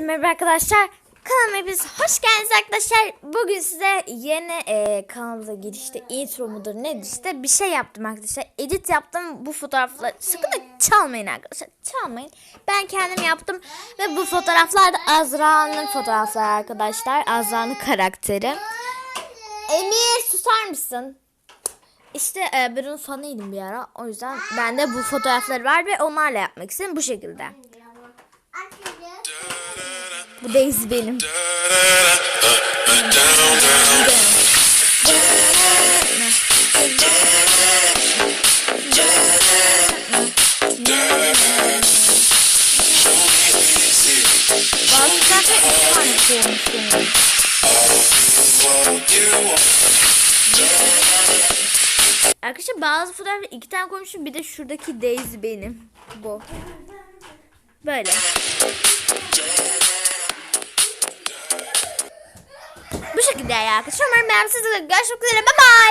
Merhaba arkadaşlar. Kanalıma hepiniz hoş geldiniz arkadaşlar. Bugün size yeni e, kanalımıza girişte intro mudur nedir işte bir şey yaptım arkadaşlar. Edit yaptım bu fotoğrafları. Sakın da çalmayın arkadaşlar. Çalmayın. Ben kendim yaptım ve bu fotoğraflar da Azra'nın fotoğrafları arkadaşlar. Azra'nın karakteri. Emir susar mısın? İşte e, ben onun fanıydım bir ara. O yüzden bende bu fotoğrafları var ve onlarla yapmak istedim bu şekilde. Bu Daisy benim. Arkadaşlar bazı fotoğrafı iki tane koymuşum. Bir de şuradaki Daisy benim. Bu. Böyle. Şekilde arkadaşlar. Umarım beğenmişsinizdir. Görüşmek üzere. Bye bye.